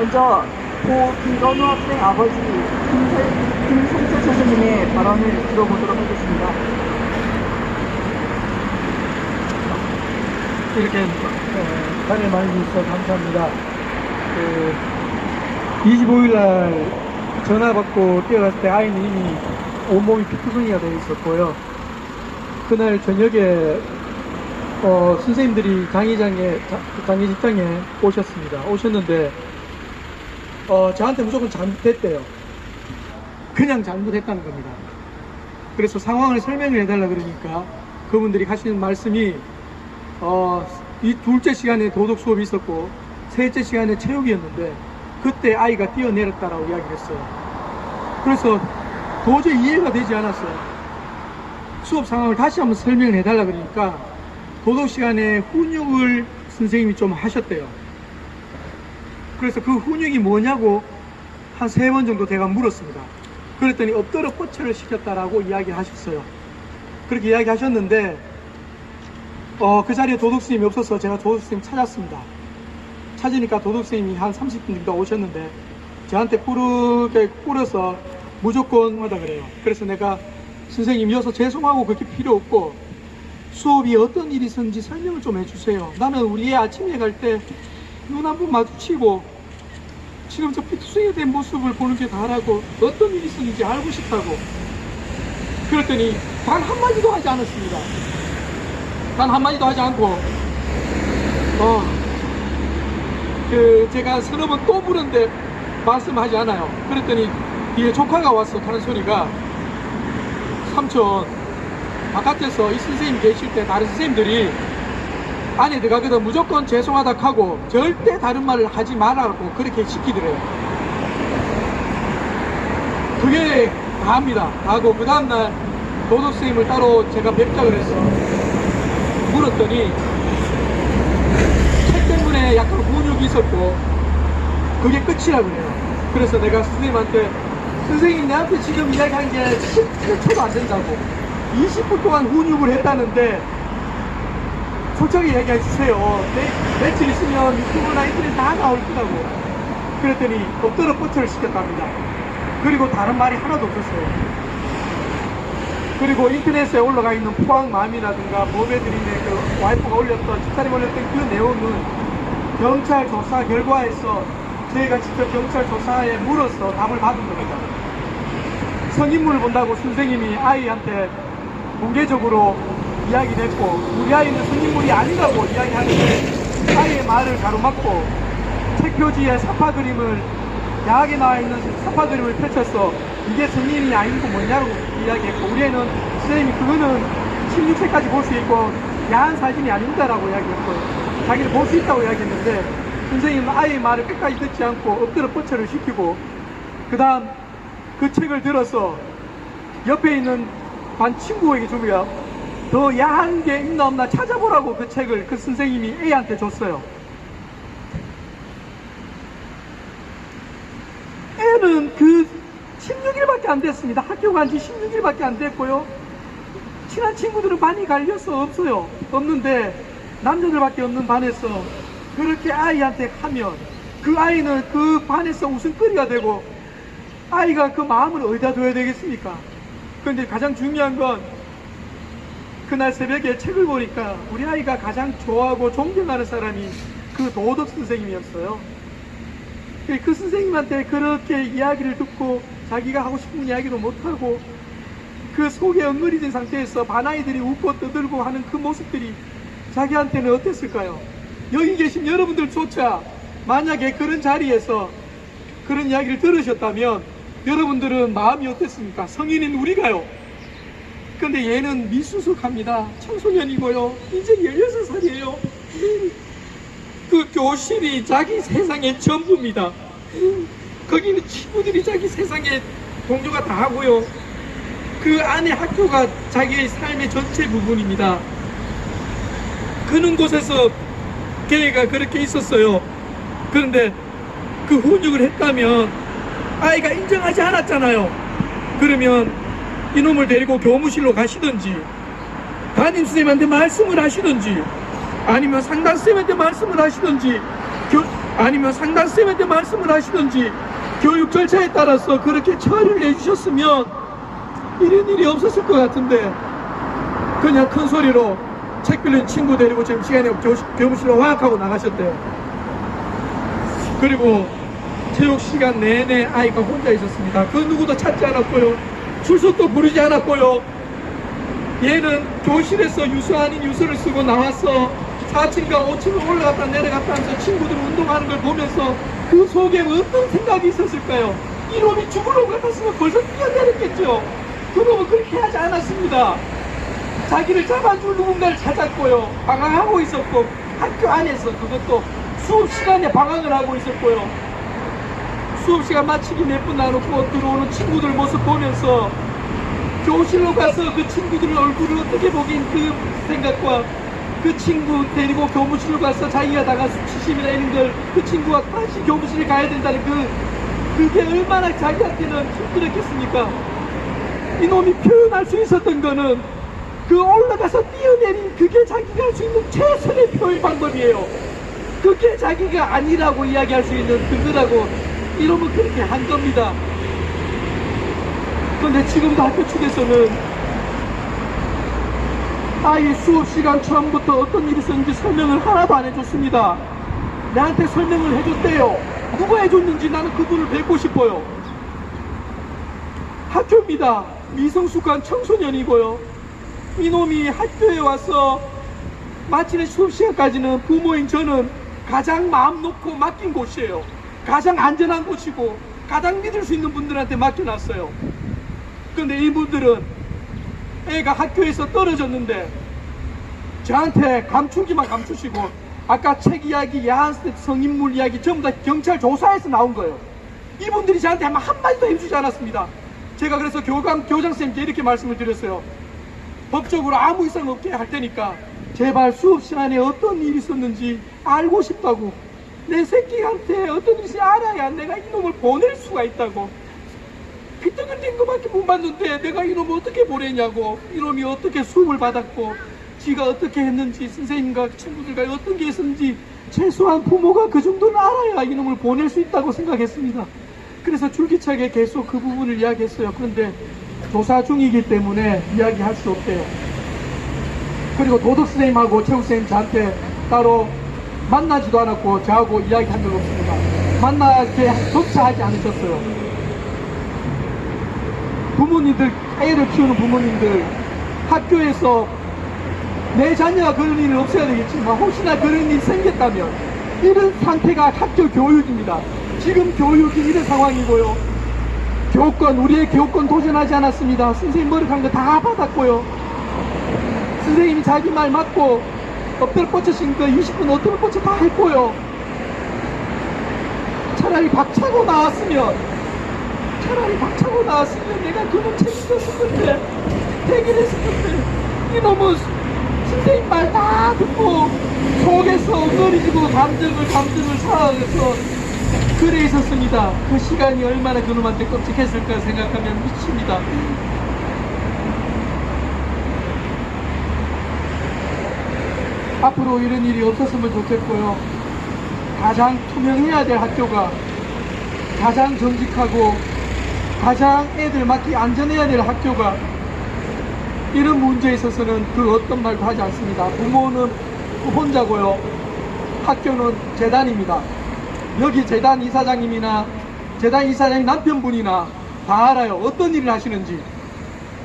먼저 고 김건우 학생 아버지 김성철 선생님의 발언을 들어보도록 하겠습니다. 이렇게 어, 관여 많이 주셔서 감사합니다. 그 25일 날 전화 받고 뛰어갔을 때 아이는 이미 온몸이 피투성이가 되어 있었고요. 그날 저녁에 어, 선생님들이 장의장에 자- 장의식장에 오셨습니다. 오셨는데 어, 저한테 무조건 잘못했대요. 그냥 잘못했다는 겁니다. 그래서 상황을 설명을 해달라 그러니까 그분들이 하시는 말씀이 어, 이 둘째 시간에 도덕 수업이 있었고 셋째 시간에 체육이었는데 그때 아이가 뛰어내렸다라고 이야기를 했어요. 그래서 도저히 이해가 되지 않았어요. 수업 상황을 다시 한번 설명을 해달라 그러니까 도덕 시간에 훈육을 선생님이 좀 하셨대요. 그래서 그 훈육이 뭐냐고 한 세 번 정도 제가 물었습니다. 그랬더니 엎드려 뻗쳐를 시켰다라고 이야기하셨어요. 그렇게 이야기하셨는데 어, 그 자리에 도덕스님이 없어서 제가 도덕스님 찾았습니다. 찾으니까 도덕스님이 한 30분 정도 오셨는데 저한테 꾸르게 꾸려서 무조건 하다 그래요. 그래서 내가 선생님 이어서 죄송하고 그렇게 필요 없고 수업이 어떤 일이 있었는지 설명을 좀 해주세요. 나는 우리 애 아침에 갈 때 눈 한 번 마주치고 지금 저 피투성이 된 모습을 보는 게 다라고 어떤 일이 있었는지 알고 싶다고 그랬더니 단 한마디도 하지 않았습니다. 단 한마디도 하지 않고, 어, 그, 제가 서너 번 또 부른데 말씀하지 않아요. 그랬더니 뒤에 조카가 와서 하는 소리가, 삼촌, 바깥에서 이 선생님 계실 때 다른 선생님들이 안에 들어가거든 무조건 죄송하다 하고 절대 다른 말을 하지 말라고 그렇게 시키더래요. 그게 다합니다. 하고 그 다음날 도덕 선생님을 따로 제가 뵙자 그랬어. 물었더니 책 때문에 약간 훈육이 있었고 그게 끝이라 그래요. 그래서 내가 선생님한테 선생님 내한테 지금 이야기한 게 10초도 안 된다고 20분 동안 훈육을 했다는데 솔직하게 얘기해 주세요. 내, 며칠 있으면 유튜브나 인터넷 다 나올 거라고. 그랬더니 엎드려 뻗쳐를 시켰답니다. 그리고 다른 말이 하나도 없었어요. 그리고 인터넷에 올라가 있는 포항맘이라든가 법에드림의 그 와이프가 올렸던 집사님 올렸던 그 내용은 경찰 조사 결과에서 저희가 직접 경찰 조사에 물어서 답을 받은 겁니다. 성인물을 본다고 선생님이 아이한테 공개적으로 이야기를 했고 우리 아이는 성인물이 아니라고 이야기하는데 아이의 말을 가로막고 책 표지에 사파 그림을 야하게 나와 있는 사파 그림을 펼쳐서 이게 성인이 아닌 거 뭐냐고 이야기했고 우리 애는 선생님이 그거는 16세까지 볼 수 있고 야한 사진이 아닙니다라고 이야기했고요 자기는 볼수 있다고 이야기했는데 선생님은 아이의 말을 끝까지 듣지 않고 엎드려 뻗쳐를 시키고 그 다음 그 책을 들어서 옆에 있는 반 친구에게 줍니다. 더 야한 게 있나 없나 찾아보라고 그 책을 그 선생님이 A한테 줬어요. 애는 그 16일밖에 안 됐습니다. 학교 간 지 16일밖에 안 됐고요. 친한 친구들은 많이 갈려서 없어요. 없는데 남자들밖에 없는 반에서 그렇게 아이한테 하면 그 아이는 그 반에서 웃음거리가 되고 아이가 그 마음을 어디다 둬야 되겠습니까? 그런데 가장 중요한 건 그날 새벽에 책을 보니까 우리 아이가 가장 좋아하고 존경하는 사람이 그 도덕 선생님이었어요. 그 선생님한테 그렇게 이야기를 듣고 자기가 하고 싶은 이야기도 못하고 그 속에 엉거리진 상태에서 반아이들이 웃고 떠들고 하는 그 모습들이 자기한테는 어땠을까요? 여기 계신 여러분들조차 만약에 그런 자리에서 그런 이야기를 들으셨다면 여러분들은 마음이 어땠습니까? 성인인 우리가요. 근데 얘는 미수석합니다. 청소년이고요. 이제 16살이에요. 그 교실이 자기 세상의 전부입니다. 거기는 친구들이 자기 세상의 동료가 다 하고요. 그 안에 학교가 자기의 삶의 전체 부분입니다. 그런 곳에서 걔가 그렇게 있었어요. 그런데 그 훈육을 했다면 아이가 인정하지 않았잖아요. 그러면 이놈을 데리고 교무실로 가시든지 담임 선생님한테 말씀을 하시든지 아니면 상담 선생님한테 말씀을 하시든지 교- 아니면 상담쌤한테 말씀을 하시든지 교육 절차에 따라서 그렇게 처리를 해주셨으면 이런 일이 없었을 것 같은데 그냥 큰 소리로 책 빌린 친구 데리고 지금 시간에 교, 교무실로 화학하고 나가셨대요. 그리고 체육 시간 내내 아이가 혼자 있었습니다. 그 누구도 찾지 않았고요. 출석도 부르지 않았고요. 얘는 교실에서 유수 아닌 유수를 쓰고 나와서 4층과 5층을 올라갔다 내려갔다 하면서 친구들 운동하는 걸 보면서 그 속에 어떤 생각이 있었을까요? 이놈이 죽을 것 같았으면 벌써 뛰어내렸겠죠. 그놈은 그렇게 하지 않았습니다. 자기를 잡아줄 누군가를 찾았고요. 방황하고 있었고 학교 안에서 그것도 수업 시간에 방황을 하고 있었고요. 수업 시간 마치기 몇분 나놓고 들어오는 친구들 모습 보면서 교실로 가서 그 친구들 얼굴을 어떻게 보긴 그 생각과 그 친구 데리고 교무실로 가서 자기가 나가 수치심이나 이런 걸 그 친구가 다시 교무실에 가야 된다는 그 그게 얼마나 자기한테는 힘들었겠습니까? 이놈이 표현할 수 있었던 거는 그 올라가서 뛰어내린 그게 자기가 할 수 있는 최선의 표현 방법이에요. 그게 자기가 아니라고 이야기할 수 있는 그거라고 이러면 그렇게 한 겁니다. 그런데 지금도 학교 측에서는 아이 수업 시간 처음부터 어떤 일이 있었는지 설명을 하나도 안 해줬습니다. 나한테 설명을 해줬대요. 누가 해줬는지 나는 그분을 뵙고 싶어요. 학교입니다. 미성숙한 청소년이고요. 이놈이 학교에 와서 마치는 수업 시간까지는 부모인 저는 가장 마음 놓고 맡긴 곳이에요. 가장 안전한 곳이고 가장 믿을 수 있는 분들한테 맡겨놨어요. 근데 이분들은 애가 학교에서 떨어졌는데 저한테 감추기만 감추시고 아까 책 이야기, 야한 성인물 이야기 전부 다 경찰 조사에서 나온 거예요. 이분들이 저한테 아마 한마디도 해주지 않았습니다. 제가 그래서 교감, 교장선생님께 이렇게 말씀을 드렸어요. 법적으로 아무 이상 없게 할 테니까 제발 수업 시간에 어떤 일이 있었는지 알고 싶다고 내 새끼한테 어떤 일이 알아야 내가 이놈을 보낼 수가 있다고 피떡을낸 거밖에 못 봤는데 내가 이놈을 어떻게 보내냐고 이놈이 어떻게 수업을 받았고 지가 어떻게 했는지 선생님과 친구들과 어떤 게 있었는지 최소한 부모가 그 정도는 알아야 이놈을 보낼 수 있다고 생각했습니다. 그래서 줄기차게 계속 그 부분을 이야기했어요. 그런데 조사 중이기 때문에 이야기할 수 없대요. 그리고 도덕 선생님하고 체육 선생님 저한테 따로 만나지도 않았고 저하고 이야기한 적 없습니다. 만나게 조차 하지 않으셨어요. 부모님들, 애를 키우는 부모님들, 학교에서 내 자녀가 그런 일을 없애야 되겠지만 혹시나 그런 일이 생겼다면 이런 상태가 학교 교육입니다. 지금 교육이 이런 상황이고요. 교권, 우리의 교권 도전하지 않았습니다. 선생님 머리한 거다 받았고요. 선생님이 자기 말 맞고 엎드려 뻗치신 거 20분 엎드려 뻗쳐 다 했고요. 차라리 박차고 나왔으면 차라리 박차고 나왔으면 내가 그놈 책임졌을 건데 대결했을 건데 이놈은 선생님 말 다 듣고 속에서 엉거리지고 감정을 감정을 살아가서 그래 있었습니다. 그 시간이 얼마나 그놈한테 끔찍했을까 생각하면 미칩니다. 앞으로 이런 일이 없었으면 좋겠고요. 가장 투명해야 될 학교가 가장 정직하고 가장 애들 맞기 안전해야 될 학교가 이런 문제에 있어서는 그 어떤 말도 하지 않습니다. 부모는 혼자고요. 학교는 재단입니다. 여기 재단 이사장님이나 재단 이사장님 남편분이나 다 알아요. 어떤 일을 하시는지.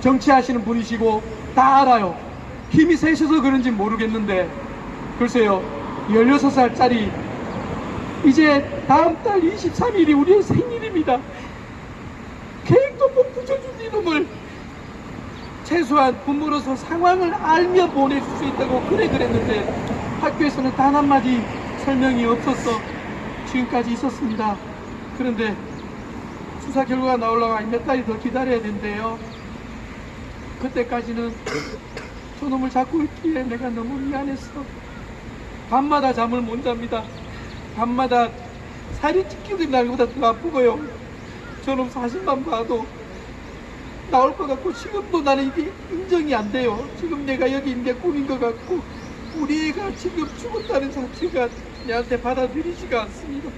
정치하시는 분이시고 다 알아요. 힘이 세셔서 그런지 모르겠는데 글쎄요. 16살짜리 이제 다음 달 23일이 우리의 생일입니다. 계획도 못 붙여준 이놈을 최소한 부모로서 상황을 알며 보내줄 수 있다고 그래 그랬는데 학교에서는 단 한마디 설명이 없었어 지금까지 있었습니다. 그런데 수사 결과가 나오려면 몇 달이 더 기다려야 된대요. 그때까지는 저놈을 잡고 있기에 내가 너무 미안했어. 밤마다 잠을 못 잡니다. 밤마다 살이 찢기는 날보다 더 아프고요. 저놈 사진만 봐도 나올 것 같고 지금도 나는 이게 인정이 안 돼요. 지금 내가 여기 있는 게 꿈인 것 같고 우리 애가 지금 죽었다는 자체가 내한테 받아들이지가 않습니다.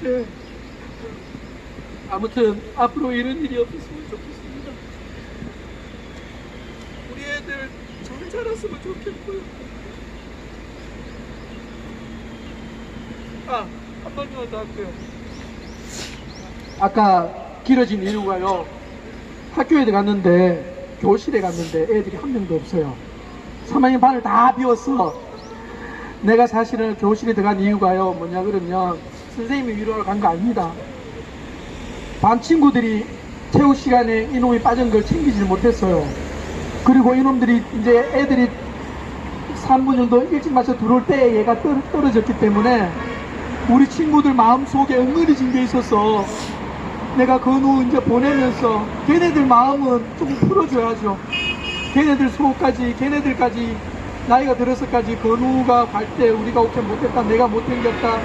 네. 아무튼 앞으로 이런 일이 없었으면 좋겠습니다. 우리 애들 잘 자랐으면 좋겠고요. 아, 한 번만 더 할게요. 아까 길어진 이유가요. 학교에 갔는데 교실에 갔는데 애들이 한 명도 없어요. 3학년 반을 다 비웠어. 내가 사실은 교실에 들어간 이유가요. 뭐냐 그러면 선생님이 위로를 간 거 아닙니다. 반 친구들이 체육 시간에 이놈이 빠진 걸 챙기질 못했어요. 그리고 이놈들이 이제 애들이 3분 정도 일찍 맞춰 들어올 때 얘가 떨, 떨어졌기 때문에 우리 친구들 마음속에 엉거리진 게 있어서 내가 건우 이제 보내면서 걔네들 마음은 조금 풀어줘야죠. 걔네들 속까지, 걔네들까지 나이가 들어서까지 건우가 갈 때 우리가 오케이 못했다, 내가 못생겼다,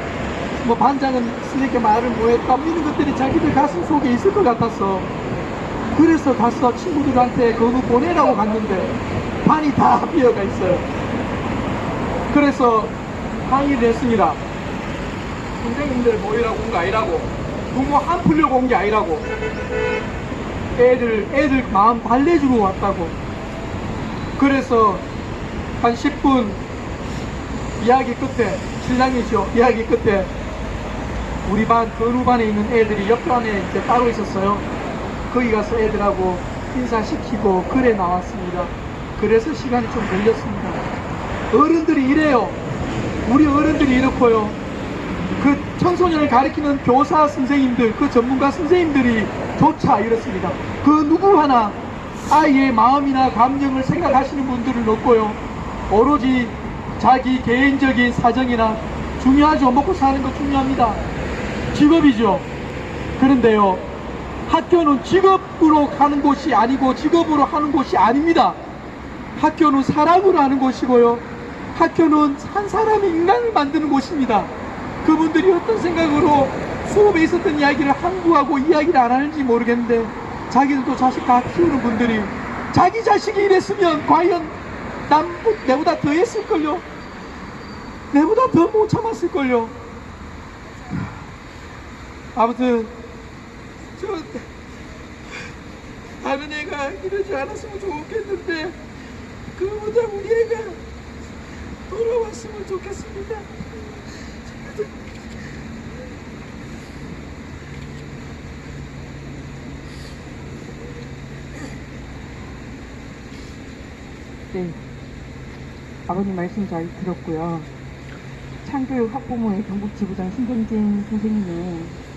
뭐 반장은 스님께 말을 못했다, 뭐 이런 것들이 자기들 가슴 속에 있을 것 같았어. 그래서 가서 친구들한테 건우 보내라고 갔는데 반이 다 비어가 있어요. 그래서 항의를 했습니다. 선생님들 모이라고 온 거 아니라고 부모 한 풀려고 온 게 아니라고 애들 애들 마음 달래주고 왔다고 그래서 한 10분 이야기 끝에 신랑이죠 이야기 끝에 우리 반 건우반에 있는 애들이 옆반에 이제 따로 있었어요 거기 가서 애들하고 인사시키고 그래 나왔습니다 그래서 시간이 좀 걸렸습니다 어른들이 이래요 우리 어른들이 이렇고요 그 청소년을 가리키는 교사 선생님들, 그 전문가 선생님들이 조차 이렇습니다. 그 누구 하나 아이의 마음이나 감정을 생각하시는 분들은 없고요. 오로지 자기 개인적인 사정이나 중요하죠. 먹고 사는 거 중요합니다. 직업이죠. 그런데요. 학교는 직업으로 가는 곳이 아니고 직업으로 하는 곳이 아닙니다. 학교는 사람으로 하는 곳이고요. 학교는 한 사람의 인간을 만드는 곳입니다. 그분들이 어떤 생각으로 수업에 있었던 이야기를 함구하고 이야기를 안 하는지 모르겠는데 자기들도 자식 다 키우는 분들이 자기 자식이 이랬으면 과연 남, 내보다 더 했을걸요? 내보다 더 못 참았을걸요? 아무튼 저 다른 애가 이러지 않았으면 좋겠는데 그보다 우리 애가 돌아왔으면 좋겠습니다. 네. 아버님 말씀 잘 들었고요. 창교육 학부모의 경북 지부장 신경진 선생님의